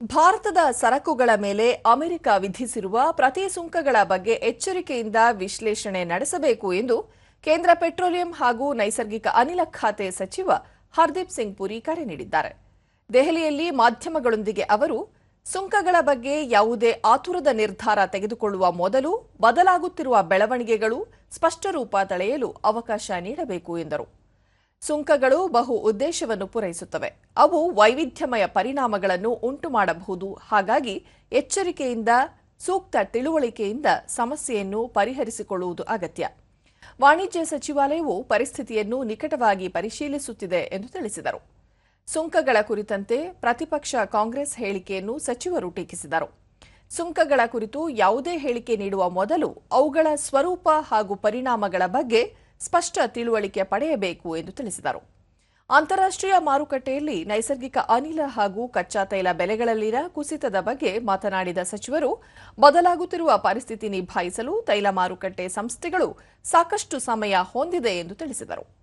ಭಾರತದ ಸರಕುಗಳ ಮೇಲೆ ಅಮೆರಿಕ ವಿಧಿಸಿರುವ ಪ್ರತಿ ಸುಂಕಗಳ ಬಗ್ಗೆ ಎಚ್ಚರಿಕೆಯಿಂದ ವಿಶ್ಲೇಷಣೆ ನಡೆಸಬೇಕು ಎಂದು ಕೇಂದ್ರ ಪೆಟ್ರೋಲಿಯಂ ಹಾಗೂ ನೈಸರ್ಗಿಕ ಅನಿಲ ಖಾತೆ ಸಚಿವ ಹರ್ದೀಪ್ ಸಿಂಗ್ ಪುರಿ ಕರೆ ನೀಡಿದ್ದಾರೆ. ದೆಹಲಿಯಲ್ಲಿ ಮಾಧ್ಯಮಗಳೊಂದಿಗೆ ಅವರು, ಸುಂಕಗಳ ಬಗ್ಗೆ ಯಾವುದೇ ಆತುರದ ನಿರ್ಧಾರ ತೆಗೆದುಕೊಳ್ಳುವ ಮೊದಲು ಬದಲಾಗುತ್ತಿರುವ ಬೆಳವಣಿಗೆಗಳು ಸ್ಪಷ್ಟ ರೂಪ ತಳೆಯಲು ಅವಕಾಶ ನೀಡಬೇಕು ಎಂದರು. ಸುಂಕಗಳು ಬಹು ಉದ್ದೇಶವನ್ನು ಪೂರೈಸುತ್ತವೆ. ಅವು ವೈವಿಧ್ಯಮಯ ಪರಿಣಾಮಗಳನ್ನು ಉಂಟು ಮಾಡಬಹುದು ಹಾಗಾಗಿ ಎಚ್ಚರಿಕೆಯಿಂದ, ಸೂಕ್ತ ತಿಳುವಳಿಕೆಯಿಂದ ಸಮಸ್ಯೆಯನ್ನು ಪರಿಹರಿಸಿಕೊಳ್ಳುವುದು ಅಗತ್ಯ. ವಾಣಿಜ್ಯ ಸಚಿವಾಲಯವು ಪರಿಸ್ಥಿತಿಯನ್ನು ನಿಕಟವಾಗಿ ಪರಿಶೀಲಿಸುತ್ತಿದೆ ಎಂದು ತಿಳಿಸಿದರು. ಸುಂಕಗಳ ಕುರಿತಂತೆ ಪ್ರತಿಪಕ್ಷ ಕಾಂಗ್ರೆಸ್ ಹೇಳಿಕೆಯನ್ನು ಸಚಿವರು ಟೀಕಿಸಿದರು. ಸುಂಕಗಳ ಕುರಿತು ಯಾವುದೇ ಹೇಳಿಕೆ ನೀಡುವ ಮೊದಲು ಅವುಗಳ ಸ್ವರೂಪ ಹಾಗೂ ಪರಿಣಾಮಗಳ ಬಗ್ಗೆ ಸ್ಪಷ್ಟ ತಿಳುವಳಿಕೆ ಪಡೆಯಬೇಕು ಎಂದು ತಿಳಿಸಿದರು. ಅಂತಾರಾಷ್ಟ್ರೀಯ ಮಾರುಕಟ್ಟೆಯಲ್ಲಿ ನೈಸರ್ಗಿಕ ಅನಿಲ ಹಾಗೂ ಕಚ್ಚಾ ತೈಲ ಬೆಲೆಗಳಲ್ಲಿನ ಕುಸಿತದ ಬಗ್ಗೆ ಮಾತನಾಡಿದ ಸಚಿವರು, ಬದಲಾಗುತ್ತಿರುವ ಪರಿಸ್ಥಿತಿ ನಿಭಾಯಿಸಲು ತೈಲ ಮಾರುಕಟ್ಟೆ ಸಂಸ್ಥೆಗಳು ಸಾಕಷ್ಟು ಸಮಯ ಹೊಂದಿದೆ ಎಂದು ತಿಳಿಸಿದರು.